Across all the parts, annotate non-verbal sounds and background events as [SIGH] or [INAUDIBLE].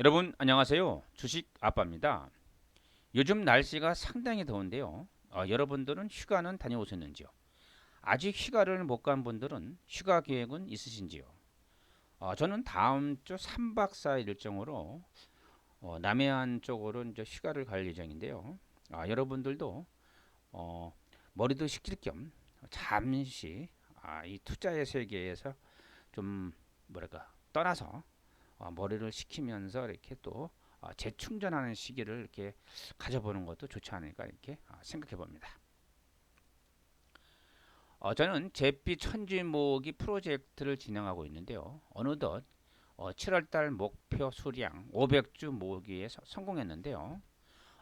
여러분 안녕하세요. 주식 아빠입니다. 요즘 날씨가 상당히 더운데요. 어, 여러분들은 휴가는 다녀오셨는지요? 아직 휴가를 못 간 분들은 휴가 계획은 있으신지요? 어, 저는 다음 주 3박 4일 일정으로 어, 남해안 쪽으로 이제 휴가를 갈 예정인데요. 아, 여러분들도 어, 머리도 식힐 겸 잠시 아, 이 투자의 세계에서 좀 뭐랄까 떠나서 어, 머리를 식히면서 이렇게 또 어, 재충전하는 시기를 이렇게 가져보는 것도 좋지 않을까 이렇게 어, 생각해 봅니다. 어, 저는 제비 천지 모으기 프로젝트를 진행하고 있는데요. 어느덧 어, 7월달 목표 수량 500주 모으기에 서- 성공했는데요.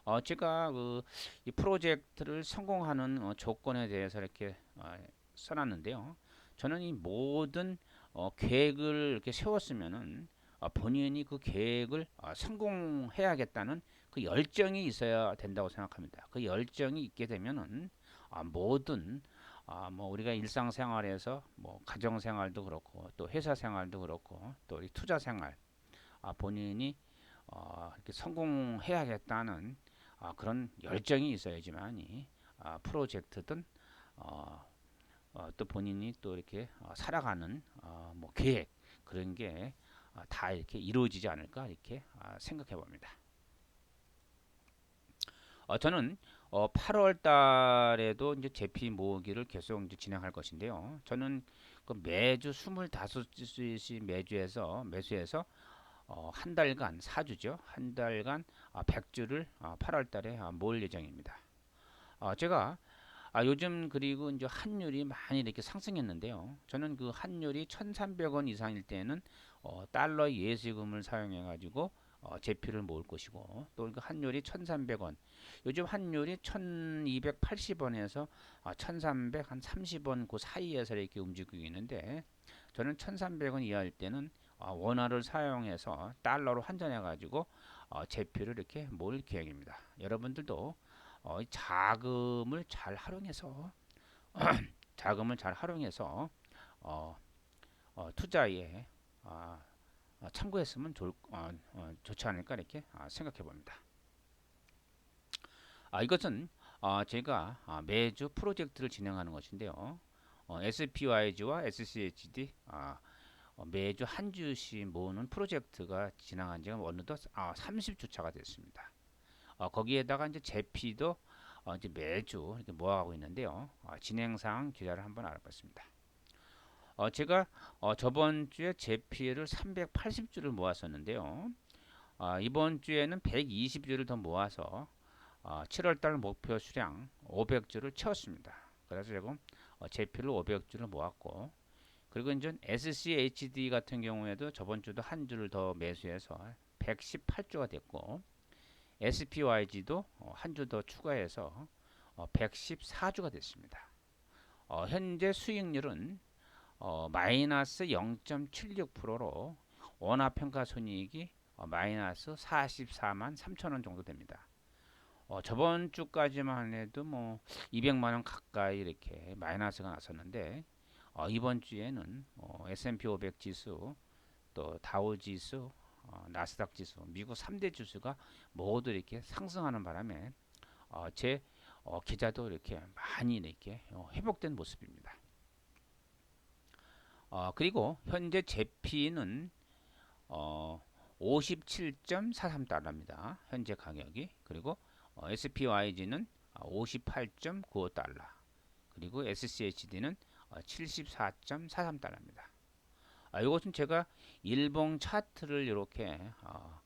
어, 제가 그 이 프로젝트를 성공하는 어, 조건에 대해서 이렇게 어, 써놨는데요. 저는 이 모든 어, 계획을 이렇게 세웠으면은 어, 본인이 그 계획을 어, 성공해야겠다는 그 열정이 있어야 된다고 생각합니다. 그 열정이 있게 되면은 아, 모든 아, 뭐 우리가 일상생활에서 뭐 가정생활도 그렇고 또 회사생활도 그렇고 또 우리 투자생활 아, 본인이 어, 이렇게 성공해야겠다는 아, 그런 열정이 있어야지만이 아, 프로젝트든 어, 어, 또 본인이 또 이렇게 어, 살아가는 어, 뭐 계획 그런 게 아, 다 이렇게 이루어지지 않을까 이렇게 아, 생각해 봅니다. 어, 저는 어, 8월 달에도 이제 제피 모으기를 계속 이제 진행할 것인데요. 저는 그 매주 25주씩 매주에서 매수해서 어, 한 달간 4주죠. 한 달간 아, 100주를 아, 8월 달에 아, 모을 예정입니다. 어, 제가 아, 요즘 그리고 이제 환율이 많이 이렇게 상승했는데요. 저는 그 환율이 1,300원 이상일 때는 어, 달러 예수금을 사용해 가지고 어, 제표를 모을 것이고 또그 환율이 1,300원. 요즘 환율이 1,280원에서 아, 1,300한 30원 그 사이에서 이렇게 움직이고 있는데 저는 1,300원 이하일 때는 어, 원화를 사용해서 달러로 환전해 가지고 어, 제표를 이렇게 모을 계획입니다. 여러분들도 어, 이 자금을 잘 활용해서 [CLEARS THROAT] 자금을 잘 활용해서 어, 어, 투자에 아, 어, 참고했으면 좋을, 어, 어, 좋지 않을까 이렇게 아, 생각해 봅니다. 아, 이것은 어, 제가 아, 매주 프로젝트를 진행하는 것인데요. 어, SPYG와 SCHD 아, 어, 매주 한 주씩 모으는 프로젝트가 진행한 지가 어느덧 아, 30주 차가 됐습니다. 어, 거기에다가 이제 제피도 어, 이제 매주 이렇게 모아가고 있는데요. 어, 진행상 기자를 한번 알아봤습니다. 어, 제가 어, 저번 주에 제피를 380주를 모았었는데요. 어, 이번 주에는 120주를 더 모아서 어, 7월달 목표 수량 500주를 채웠습니다. 그래서 지금 어, 제피를 500주를 모았고 그리고 이제 SCHD 같은 경우에도 저번 주도 한 주를 더 매수해서 118주가 됐고 SPYG도 어, 한주 더 추가해서 어, 114주가 됐습니다. 어, 현재 수익률은 어, 마이너스 0.76%로 원화평가 손익이 어, 마이너스 44만 3천 원 정도 됩니다. 어, 저번 주까지만 해도 뭐 200만 원 가까이 이렇게 마이너스가 났었는데 어, 이번 주에는 어, S&P 500 지수 또 다우 지수 어, 나스닥 지수 미국 3대 지수가 모두 이렇게 상승하는 바람에 어, 제 어, 계좌도 이렇게 많이 이렇게 어, 회복된 모습입니다. 어, 그리고 현재 제피는 어, 57.43달러입니다. 현재 가격이 그리고 어, SPYG는 58.95달러 그리고 SCHD는 어, 74.43달러입니다. 아, 이것은 제가 일봉 차트를 이렇게 어,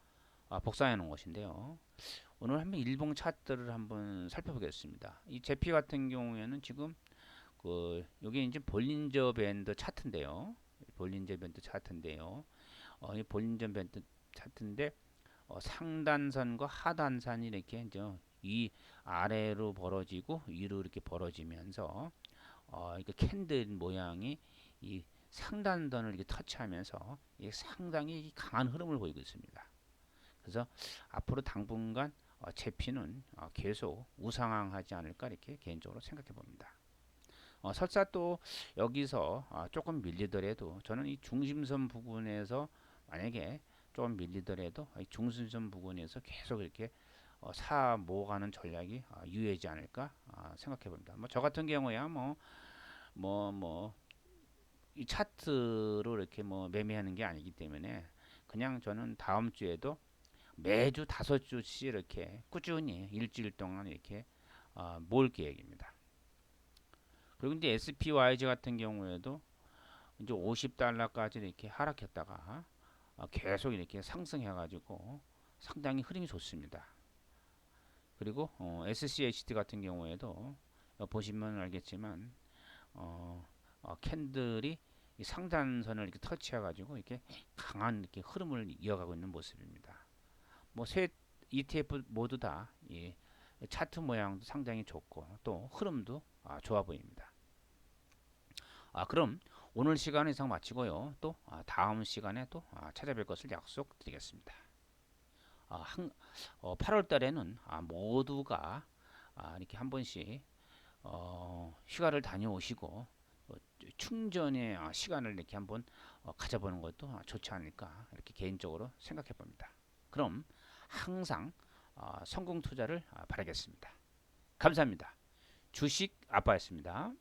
아, 복사해 놓은 것인데요. 오늘 한번 일봉 차트를 한번 살펴보겠습니다. 이 제피 같은 경우에는 지금 그 여기 이제 볼린저 밴드 차트인데요. 볼린저 밴드 차트인데요. 어, 이 볼린저 밴드 차트인데 어, 상단선과 하단선이 이렇게 이제 이 아래로 벌어지고 위로 이렇게 벌어지면서 어, 이게 캔들 모양이 이 상단선을 이렇게 터치하면서 이게 상당히 강한 흐름을 보이고 있습니다. 그래서 앞으로 당분간 어, 제피는 어, 계속 우상향하지 않을까 이렇게 개인적으로 생각해 봅니다. 어, 설사 또 여기서 어, 조금 밀리더라도 저는 이 중심선 부분에서 만약에 좀 밀리더라도 이 중순선 부근에서 계속 이렇게 어, 사 모아가는 전략이 아, 유효하지 않을까 아, 생각해 봅니다. 뭐 저 같은 경우야 뭐 뭐 뭐 이 차트로 이렇게 뭐 매매하는 게 아니기 때문에 그냥 저는 다음 주에도 매주 다섯 주씩 이렇게 꾸준히 일주일 동안 이렇게 어, 모을 계획입니다. 그리고 이제 SPYG 같은 경우에도 이제 50달러까지 이렇게 하락했다가 어, 계속 이렇게 상승해가지고 상당히 흐름이 좋습니다. 그리고 어, SCHD 같은 경우에도 어, 보시면 알겠지만 어, 어, 캔들이 이 상단선을 이렇게 터치해가지고 이렇게 강한 이렇게 흐름을 이어가고 있는 모습입니다. 뭐 세 ETF 모두 다이 차트 모양도 상당히 좋고 또 흐름도 아, 좋아 보입니다. 아 그럼 오늘 시간 이상 마치고요. 또 아, 다음 시간에 또 아, 찾아뵐 것을 약속드리겠습니다. 아, 한, 어, 8월 달에는 아, 모두가 아, 이렇게 한 번씩 어, 휴가를 다녀오시고 어, 충전의 아, 시간을 이렇게 한번 어, 가져보는 것도 아, 좋지 않을까 이렇게 개인적으로 생각해 봅니다. 그럼 항상 어, 성공 투자를 아, 바라겠습니다. 감사합니다. 주식 아빠였습니다.